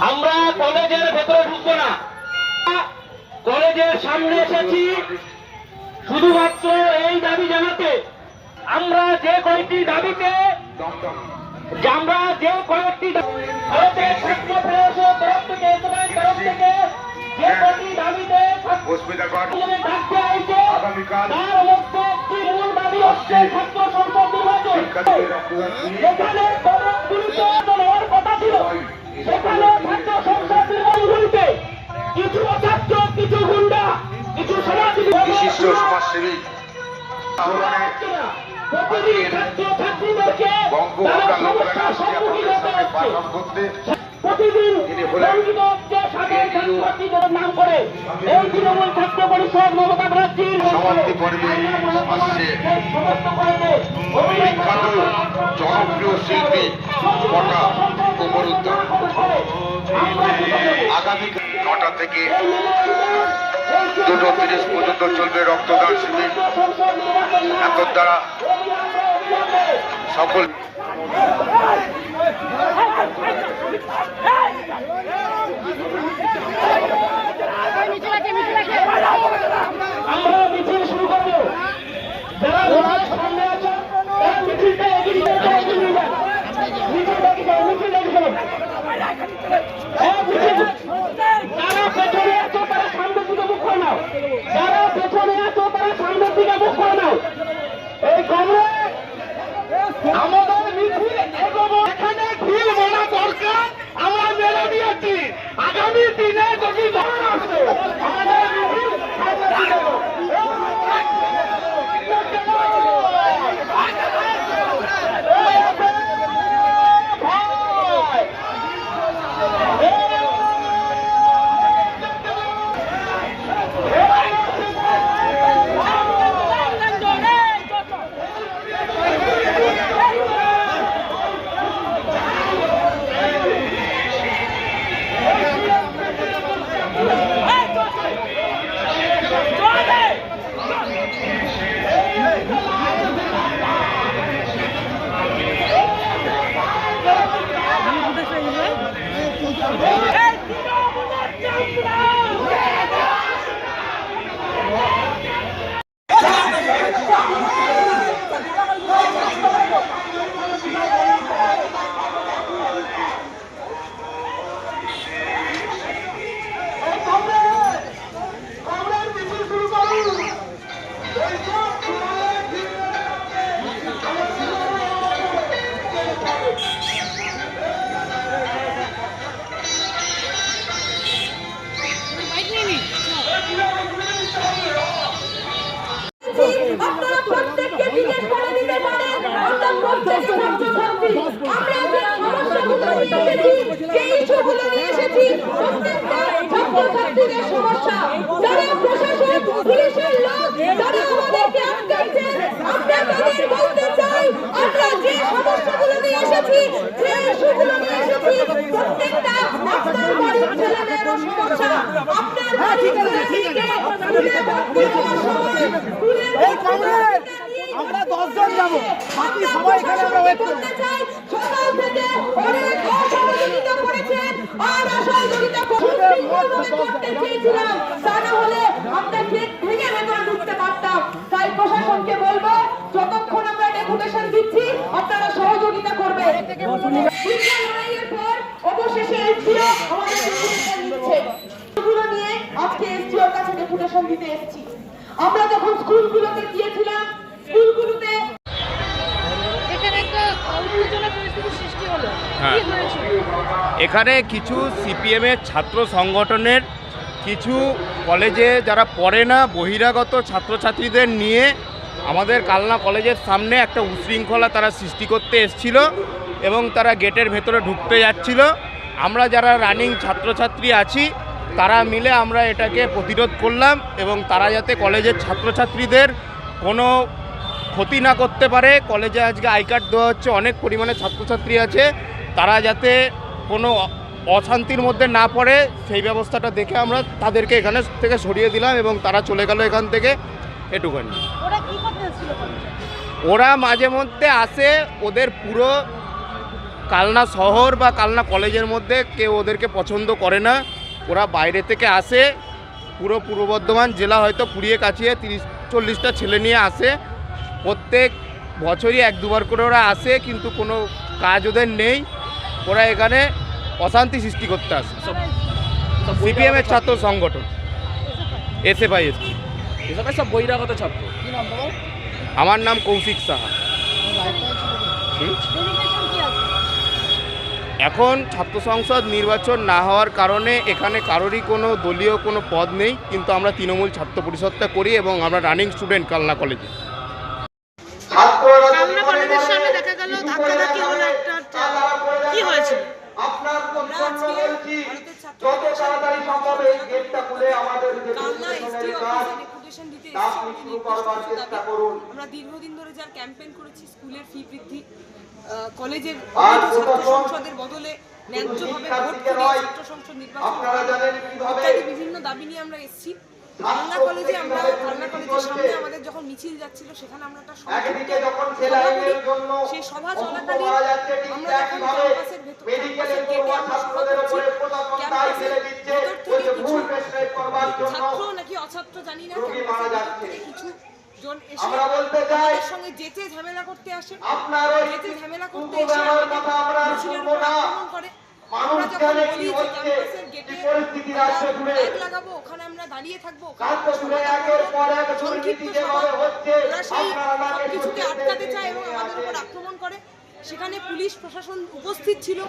আমরা কলেজের ভেতরে ঢুকবো না। কলেজের সামনে এসেছি। শুধুমাত্র এই দাবি জানাতে আমরা যে কয়েকটি দাবিতে আমরা যে কয়েকটি ভারতের ছাত্র প্রয়াসের তরফ থেকে এসবের তরফ থেকে যে কয়েকটি দাবিতে তার মধ্যে একটি মূল দাবি হচ্ছে ছাত্র সংসদ নির্বাচন। আন্দোলন হওয়ার কথা ছিল। সেখানে ছাত্র সংসদ নির্বাচনগুলিতে কিছু অছাত্র কিছু গুন্ডা কিছু সমাজসেবী বিশিষ্ট সমাজসেবী। প্রতিদিন ছাত্র ছাত্রীদেরকে তারা সমস্যার সম্মুখীন হতে হচ্ছে। প্রতিদিন নাম করে এই তৃণমূল ছাত্র পরিষদ মমতা ব্যানার্জির সমাপ্তি পর্বে আসছে সমস্ত কলেজে অভিনয় বিখ্যাত জনপ্রিয় শিল্পী কটা পুনরুদ্ধার আগামী নটা থেকে দুটো তিরিশ পর্যন্ত চলবে রক্তদান শিবির। এত দ্বারা সকল আমরা ছাত্রছাত্রীদের সমস্যা। যারা প্রশাসন পুলিশের লোক যারা আমাদেরকে আটকাইছেন আমরা তাদের বলতে চাই আমরা যে সমস্যাগুলো নিয়ে এসেছি যে ইস্যুগুলো নিয়ে এসেছি প্রত্যেকটা আপনার বাড়ির ছেলেমেয়েরও সমস্যা। আপনার বাড়ির ছেলেমেয়েকে স্কুলে ভর্তি হওয়ার সময় স্কুলে আমরা দশজন যাব। বাকি সবাই এখানে আমরা ওয়েট করব চাই সকাল থেকে অনেক অসহযোগিতা করেছেন আর অসহযোগিতা আপনারা সহযোগিতা করবেন। লড়াইয়ের পর আমাদের ডেপুটেশন দিচ্ছে। এগুলো নিয়ে আজকে এসডিওর কাছে ডেপুটেশন দিতে এসেছি। আমরা যখন স্কুলগুলোতে গিয়েছিলাম, স্কুলগুলোতে এখানে কিছু সিপিএমের ছাত্র সংগঠনের কিছু কলেজে যারা পড়ে না, বহিরাগত ছাত্রছাত্রীদের নিয়ে আমাদের কালনা কলেজের সামনে একটা উশৃঙ্খলা তারা সৃষ্টি করতে এসছিল এবং তারা গেটের ভেতরে ঢুকতে যাচ্ছিল। আমরা যারা রানিং ছাত্রছাত্রী আছি, তারা মিলে আমরা এটাকে প্রতিরোধ করলাম এবং তারা যাতে কলেজের ছাত্রছাত্রীদের কোনো ক্ষতি না করতে পারে। কলেজে আজকে আই কার্ড দেওয়া হচ্ছে, অনেক পরিমাণে ছাত্রছাত্রী আছে। তারা যাতে কোনো অশান্তির মধ্যে না পড়ে সেই ব্যবস্থাটা দেখে আমরা তাদেরকে এখানে থেকে সরিয়ে দিলাম এবং তারা চলে গেল এখান থেকে এটুখানি। ওরা মাঝে মধ্যে আসে ওদের পুরো কালনা শহর বা কালনা কলেজের মধ্যে কেউ ওদেরকে পছন্দ করে না। ওরা বাইরে থেকে আসে পুরো পূর্ব বর্ধমান জেলা হয়তো পুড়িয়ে কাছিয়ে তিরিশ চল্লিশটা ছেলে নিয়ে আসে। প্রত্যেক বছরই এক দুবার করে ওরা আসে কিন্তু কোনো কাজ ওদের নেই। ওরা এখানে অশান্তি সৃষ্টি করতে আসে। সিপিএমের ছাত্র সংগঠন। এসএফআই এসপি এসবের সব বহিরাগত ছাত্র? কি নাম তোমার? আমার নাম কৌশিক সাহা। এখন ছাত্র সংসদ নির্বাচন না হওয়ার কারণে এখানে কারোরই কোনো দলীয় কোনো পদ নেই কিন্তু আমরা তৃণমূল ছাত্র পরিষদটা করি এবং আমরা রানিং স্টুডেন্ট কালনা কলেজে ছাত্ররা যদি কালনা মনে কলেজের করে সামনে দেখা গেল ধাক্কাধাক্কি হলো একটা কি হয়েছিল আপনার জন্য বলছি যত তাড়াতাড়ি সম্ভব এই গেটটা খুলে আমাদের যে কালনা এসডি ডেপুটেশনের কাজ অফিসে ডেপুটেশন দিতে তা এসেছি আপনি শুরু করবার চেষ্টা করুন। আমরা দীর্ঘদিন ধরে যার ক্যাম্পেইন করেছি স্কুলের ফি বৃদ্ধি কলেজের সংসদের বদলে ন্যায্যভাবে ভোট ছাত্র সংসদ নির্বাচন বিভিন্ন দাবি নিয়ে আমরা এসেছি। কালনা কলেজে আমরা কালনা কলেজের সামনে আমাদের যখন মিছিল যাচ্ছিল সেখানে আমরা একটা সভা সেই সভা চলাকালীন আমরা যখন ক্যাম্পাসের ভেতর ক্যাম্পাসের গেটে আমরা সভা করছি। ক্যাম্পাসের ভেতর থেকে যে কিছু ছাত্র নাকি অছাত্র জানি না ক্যাম্পাসের ভেতর থেকে কিছু জন এসে আমরা বলতে চাই আমাদের সঙ্গে যেচে ঝামেলা করতে আসে। আপনার ওই যেচে ঝামেলা করতে এসে আমাদের কথা আমরা মিছিলের শুনব উপর না। আক্রমণ করে। মানুষ জানে কি হচ্ছে, কি পরিস্থিতি রাজ্য জুড়ে। লাগাবো ওখানে আমরা দাঁড়িয়ে থাকব ওখানে জুড়ে একের পর এক দুর্নীতি যেভাবে হচ্ছে, আপনারা নাকে আটকাতে চায় এবং আমাদের উপর আক্রমণ করে সেখানে পুলিশ প্রশাসন উপস্থিত ছিল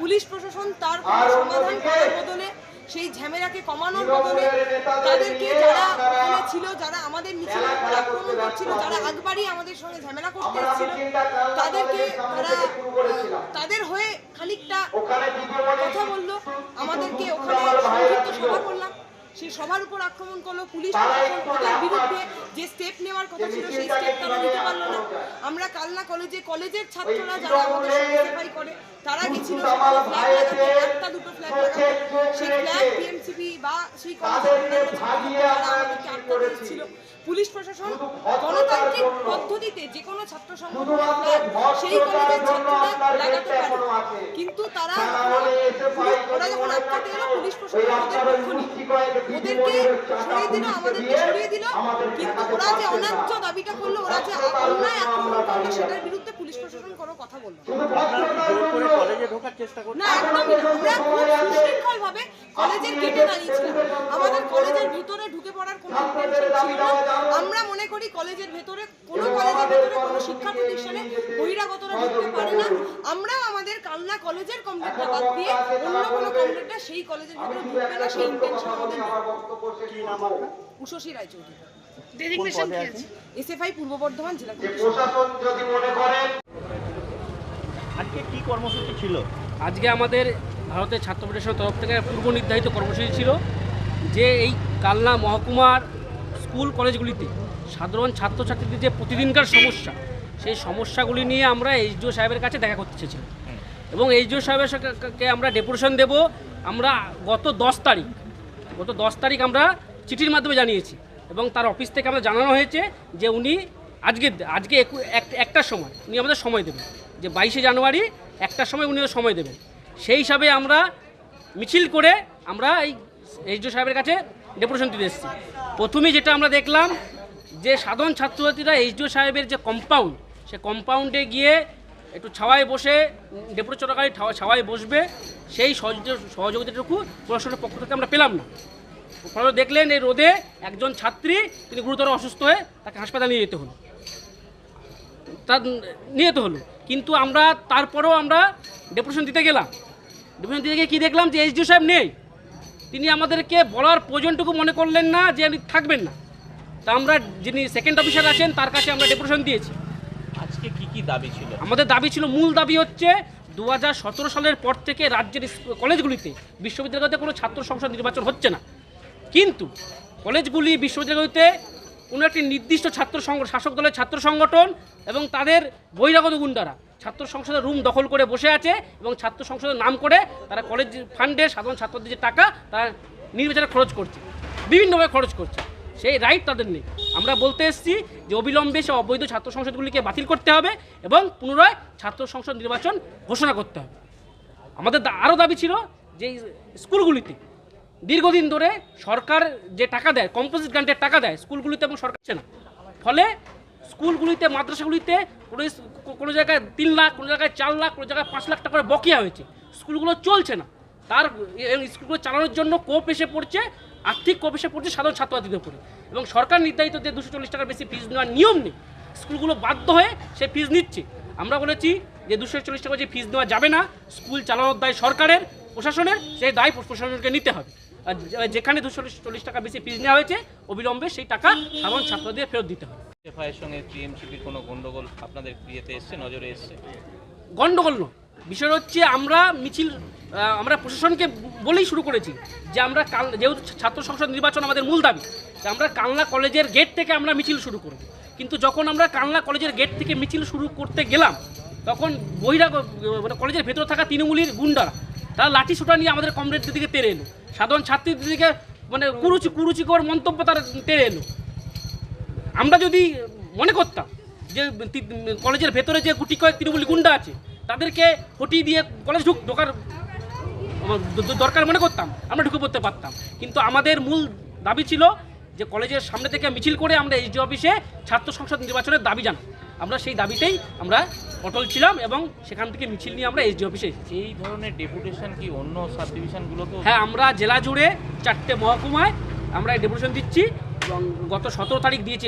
পুলিশ প্রশাসন তার সমাধান করার বদলে সেই ঝামেলাকে কমানোর বদলে তাদেরকে যারা ওখানে ছিল যারা আমাদের খেলা আক্রমণ করছিল যারা। আগবাড়ি আমাদের সঙ্গে ঝামেলা করতে এসেছিল তাদেরকে তারা। তাদের হয়ে খানিকটা কথা বলল আমাদেরকে ওখানে সংক্ষিপ্ত সভা করলাম সেই সবার উপর আক্রমণ করল, পুলিশ প্রশাসন। বিরুদ্ধে যে স্টেপ নেওয়ার কথা ছিল সেই স্টেপ তারা নিতে পারল না আমরা কালনা কলেজে কলেজের ছাত্ররা যারা আমাদের সঙ্গে করে, তারা গেছিল ফ্ল্যাগ লাগাতে, একটা দুটো ফ্ল্যাগ লাগাতে সেই ফ্ল্যাগ বিএমসিপি বা সেই কলেজের ছাত্ররা আমাদেরকে আটকা। এসেছিল পুলিশ প্রশাসন গণতান্ত্রিক পদ্ধতিতে যে কোনো ছাত্র সংগঠনের ফ্ল্যাগ সেই কলেজের ছাত্ররা লাগাতে পারে। কিন্তু তারা ওরা যখন আটকাতে এলো পুলিশ প্রশাসন ওদের পক্ষ ওদেরকে সরিয়ে দিল আমাদেরকে সরিয়ে দিল। আমাদের কিন্তু ওরা যে অন্যায্য দাবিটা করল ওরা যে অন্যায় আক্রমণ করল সেটার বিরুদ্ধে পুলিশ প্রশাসন কোনো কথা বলল না। একদমই না আমরা খুব সুশৃঙ্খল ভাবে কলেজের গেটে দাঁড়িয়েছিলাম আমাদের কলেজের ভিতরে ঢুকে পড়ার কোনো ছিল না। করি কলেজের ভেতরে কোনো কলেজের ভেতরে কোনো শিক্ষা প্রতিষ্ঠানে বহিরাগতরা ঢুকতে পারে না। আমরাও আমাদের কালনা কলেজের কমপ্লিটটা বাদ দিয়ে অন্য কোনো কমপ্লিটটা সেই কলেজের ভেতরে ঢুকবে না সেই ইন্টেনশন আমাদের। উষসী রায়চৌধুরী। ডেলিগেশন কি আছে? এসএফআই পূর্ব বর্ধমান জেলা প্রশাসন যদি মনে করেন আজকে কি কর্মসূচি ছিল? আজকে আমাদের ভারতের ছাত্র ফেডারেশনের তরফ থেকে পূর্ব নির্ধারিত কর্মসূচি ছিল যে এই কালনা মহকুমার স্কুল কলেজগুলিতে সাধারণ ছাত্রছাত্রীদের যে প্রতিদিনকার সমস্যা, সেই সমস্যাগুলি নিয়ে আমরা এইচডিও সাহেবের কাছে দেখা করতে চেয়েছিলাম। এবং এইচডিও সাহেবের কে আমরা ডেপুটেশন দেব, আমরা গত দশ তারিখ, গত দশ তারিখ আমরা চিঠির মাধ্যমে জানিয়েছি। এবং তার অফিস থেকে আমরা জানানো হয়েছে যে উনি আজকে আজকে একু- এক- একটার সময় উনি আমাদের সময় দেবেন। যে বাইশে জানুয়ারি একটার সময় উনিও সময় দেবেন। সেই হিসাবে আমরা মিছিল করে আমরা এই এইচডিও সাহেবের কাছে ডেপুটেশন দিতে এসেছি। প্রথমেই যেটা আমরা দেখলাম যে সাধারণ ছাত্রছাত্রীরা এইচডিও সাহেবের যে কম্পাউন্ড সে কম্পাউন্ডে গিয়ে একটু ছাওয়ায় বসে ডেপুটি চলাকালী ছাওয়ায় বসবে, সেই সহযোগ- সহযোগিতাটুকু প্রশাসনের পক্ষ থেকে আমরা পেলাম না। ফলে দেখলেন এই রোদে একজন ছাত্রী, তিনি গুরুতর অসুস্থ হয়ে তাকে হাসপাতালে নিয়ে যেতে হলো। তার নিয়ে যেতে হলো। কিন্তু আমরা তারপরেও আমরা ডেপুটেশন দিতে গেলাম। ডেপুটেশন দিতে গিয়ে কী দেখলাম যে এইচডিও সাহেব নেই। তিনি আমাদেরকে বলার প্রয়োজনটুকু মনে করলেন না যে থাকবেন না। তা আমরা যিনি সেকেন্ড অফিসার আছেন তার কাছে আমরা ডেপুটেশন দিয়েছি। আজকে কি কি দাবি ছিল? আমাদের দাবি ছিল মূল দাবি হচ্ছে দু হাজার সতেরো সালের পর থেকে রাজ্যের কলেজগুলিতে বিশ্ববিদ্যালয়তে কোনো ছাত্র সংসদ নির্বাচন হচ্ছে না। কিন্তু কলেজগুলি বিশ্ববিদ্যালয়তে কোনো একটি নির্দিষ্ট ছাত্র শাসক দলের ছাত্র সংগঠন এবং তাদের বহিরাগত গুন্ডারা ছাত্র সংসদের রুম দখল করে বসে আছে এবং ছাত্র সংসদের নাম করে তারা কলেজ ফান্ডে সাধারণ ছাত্রদের যে টাকা তারা নির্বাচনে খরচ করছে। বিভিন্নভাবে খরচ করছে। সেই রাইট তাদের নেই। আমরা বলতে এসেছি যে অবিলম্বে সে অবৈধ ছাত্র সংসদগুলিকে বাতিল করতে হবে এবং পুনরায় ছাত্র সংসদ নির্বাচন ঘোষণা করতে হবে। আমাদের আরও দাবি ছিল যে স্কুলগুলিতে দীর্ঘদিন ধরে সরকার যে টাকা দেয় কম্পোজিট গ্রান্টের টাকা দেয়, স্কুলগুলিতে এবং সরকার না। ফলে স্কুলগুলিতে, মাদ্রাসাগুলিতে কোনো কোনো জায়গায় তিন লাখ, কোনো জায়গায় চার লাখ, কোনো জায়গায় পাঁচ লাখ টাকা করে বকেয়া হয়েছে। স্কুলগুলো চলছে না। তার স্কুলগুলো চালানোর জন্য কোপ এসে পড়ছে আর্থিক কোপ এসে পড়ছে সাধারণ ছাত্রছাত্রীদের উপরে। এবং সরকার নির্ধারিত যে দুশো চল্লিশ টাকার বেশি ফিজ নেওয়ার নিয়ম নেই স্কুলগুলো বাধ্য হয়ে সে ফিজ নিচ্ছে। আমরা বলেছি যে দুশো চল্লিশ টাকা যে ফিজ দেওয়া যাবে না স্কুল চালানোর দায় সরকারের প্রশাসনের সেই দায় প্রশাসনকে নিতে হবে। আর যেখানে দুশো চল্লিশ টাকা বেশি ফিজ নেওয়া হয়েছে অবিলম্বে সেই টাকা সাধারণ ছাত্রদের ফেরত দিতে হবে। এফআইয়ের সঙ্গে টিএমসিপির কোনো গন্ডগোল আপনাদের ইয়েতে এসছে? নজরে এসছে? গণ্ডগোল নয়। বিষয় হচ্ছে আমরা মিছিল আমরা প্রশাসনকে বলেই শুরু করেছি যে আমরা কাল যেহেতু ছাত্র সংসদ নির্বাচন আমাদের মূল দাবি, যে আমরা কালনা কলেজের গেট থেকে আমরা মিছিল শুরু করব। কিন্তু যখন আমরা কালনা কলেজের গেট থেকে মিছিল শুরু করতে গেলাম, তখন বহিরা মানে কলেজের ভেতরে থাকা তৃণমূলীর গুন্ডারা, তারা লাঠি সুটা নিয়ে আমাদের কমরেডদের দিকে তেড়ে এলো। সাধারণ ছাত্রীদের দিকে মানে কুরুচি কুরুচিকর মন্তব্য তারা তেড়ে এলো। আমরা যদি মনে করতাম যে কলেজের ভেতরে যে গুটি কয়েক তৃণমূলী গুন্ডা আছে, তাদেরকে হটিয়ে দিয়ে কলেজ ঢুক ঢোকার দরকার মনে করতাম আমরা ঢুকে পড়তে পারতাম। কিন্তু আমাদের মূল দাবি ছিল যে কলেজের সামনে থেকে মিছিল করে আমরা এইচডি অফিসে ছাত্র সংসদ নির্বাচনের দাবি জানাই আমরা সেই দাবিতেই আমরা অটল ছিলাম এবং সেখান থেকে মিছিল নিয়ে আমরা এইচডি অফিসে এসেছি। এই ধরনের ডেপুটেশন কি অন্য সাব ডিভিশনগুলোকেও হ্যাঁ আমরা জেলা জুড়ে চারটে মহকুমায় আমরা ডেপুটেশন দিচ্ছি এবং গত সতেরো তারিখ দিয়েছি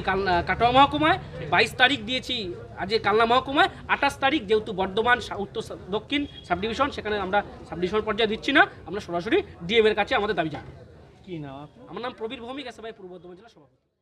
কাটোয়া মহকুমায়। বাইশ তারিখ দিয়েছি আজকে কালনা মহকুমায় আঠাশ তারিখ যেহেতু বর্ধমান উত্তর দক্ষিণ সাব ডিভিশন সেখানে আমরা সাব ডিভিশন পর্যায়ে দিচ্ছি না আমরা সরাসরি ডিএম এর কাছে আমাদের দাবি জানাই কি নাম আমার নাম প্রবীর ভৌমিক এসএফআই পূর্ব বর্ধমান জেলা সভাপতি।